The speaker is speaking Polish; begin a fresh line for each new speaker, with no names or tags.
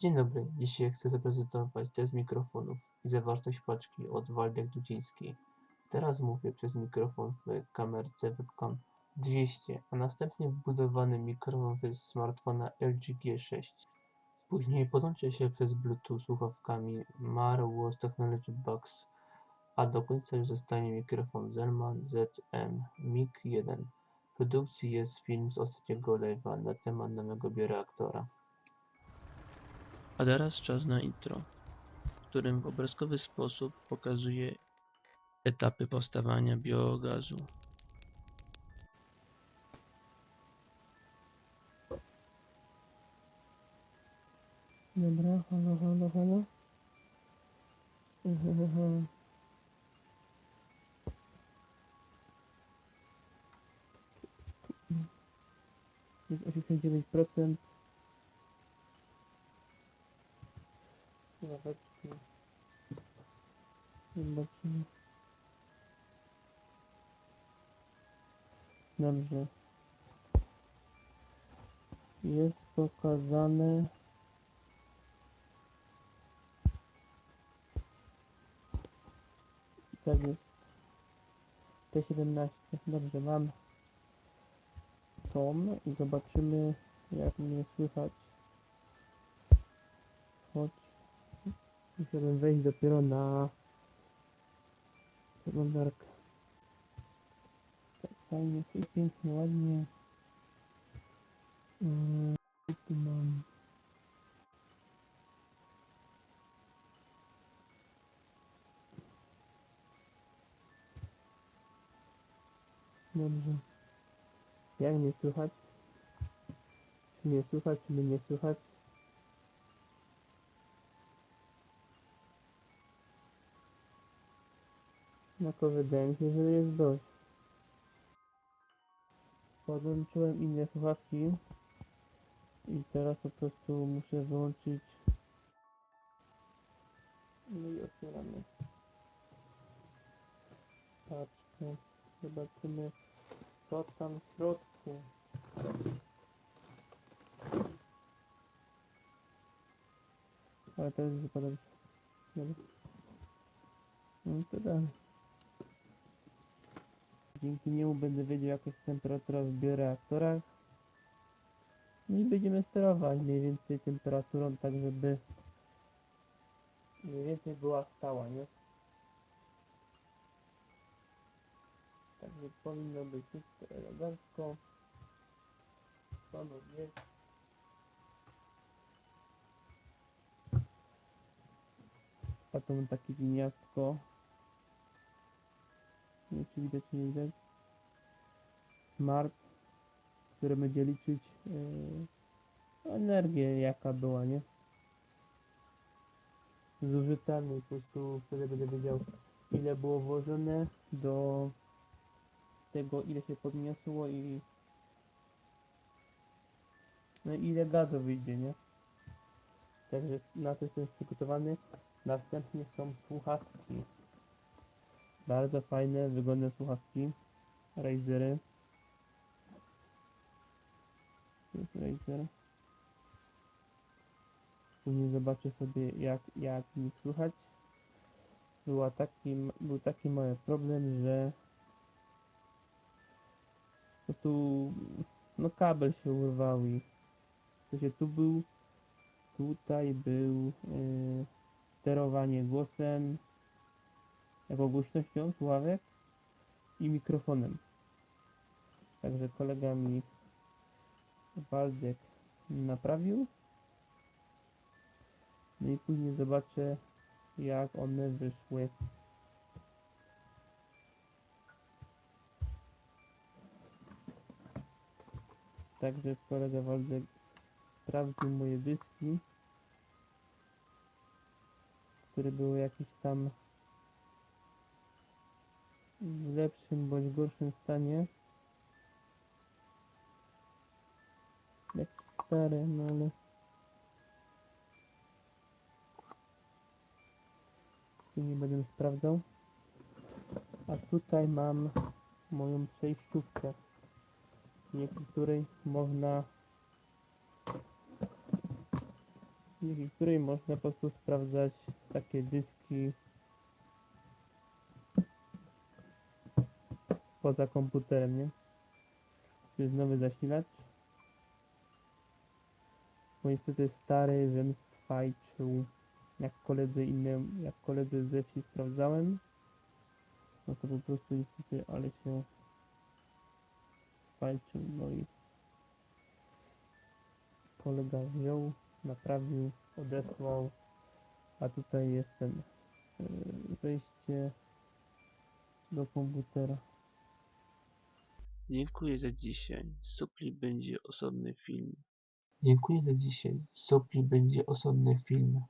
Dzień dobry, dzisiaj chcę zaprezentować test mikrofonów i zawartość paczki od Waldek Dudzińskiej. Teraz mówię przez mikrofon w kamerce webcam 200, a następnie wbudowany mikrofon z smartfona LG G6. Później podłączę się przez Bluetooth słuchawkami Marwos Technology Box, a do końca już zostanie mikrofon Zelman ZM Mic 1. W produkcji jest film z ostatniego live'a na temat nowego bioreaktora. A teraz czas na intro, w którym w obrazkowy sposób pokazuje etapy powstawania biogazu.
Dobra, halo, halo, halo. Jest 89%. Zobaczymy. Dobrze. Jest pokazane Tak jest. T17. Dobrze, mam tom i zobaczymy jak mnie słychać. Chodź. Musiałbym wejść dopiero na przeglądarkę. Tak fajnie, i pięknie, ładnie. Yy, tu mam. Dobrze. Jak mnie słychać? Czy mnie słychać, czy mnie nie słychać? No to wydaje mi się, że jest dość. Podłączyłem inne słuchawki i teraz po prostu muszę wyłączyć no i otwieramy paczkę. Zobaczymy co tam w środku. Ale to jest Dobra. No to dalej. Dzięki niemu będę wiedział jaka jest temperatura w bioreaktorach. No i będziemy sterować mniej więcej temperaturą tak żeby mniej więcej była stała, nie? Także powinno być wszystko elegancko. Panów jest. A tu mam takie gniazdko. Nie czy widać, nie widać. Smart, które będzie liczyć yy, energię, jaka była, nie? Zużyta, no i po prostu wtedy będę wiedział, ile było włożone do tego ile się podniosło i no i ile gazu wyjdzie, nie? Także na to jestem przygotowany. Następnie są słuchawki. Bardzo fajne, wygodne słuchawki. Razery. To Razer. Później zobaczę sobie jak, jak mi słychać. Była taki, był taki mały problem, że to tu no kabel się urwał i w sensie tu był tutaj był yy, sterowanie głosem jako głośnością słuchawek i mikrofonem. Także kolega mi Waldek naprawił. No i później zobaczę jak one wyszły. Także kolega Waldek sprawdził moje dyski, które były jakieś tam w lepszym bądź gorszym stanie. Jak stare, no ale tu nie będę sprawdzał. A tutaj mam moją przejściówkę dzięki której można dzięki której można po prostu sprawdzać takie dyski poza komputerem, nie? Tu jest nowy zasilacz. Bo niestety stary wiem sfajczył jak koledzy inne, jak koledzy ze wsi sprawdzałem. No to po prostu niestety, ale się sfajczył, no i kolega wziął, naprawił, odesłał, a tutaj jest ten yy, wejście do komputera.
Dziękuję za dzisiaj. Supli będzie osobny film. Dziękuję za dzisiaj. Supli będzie osobny film.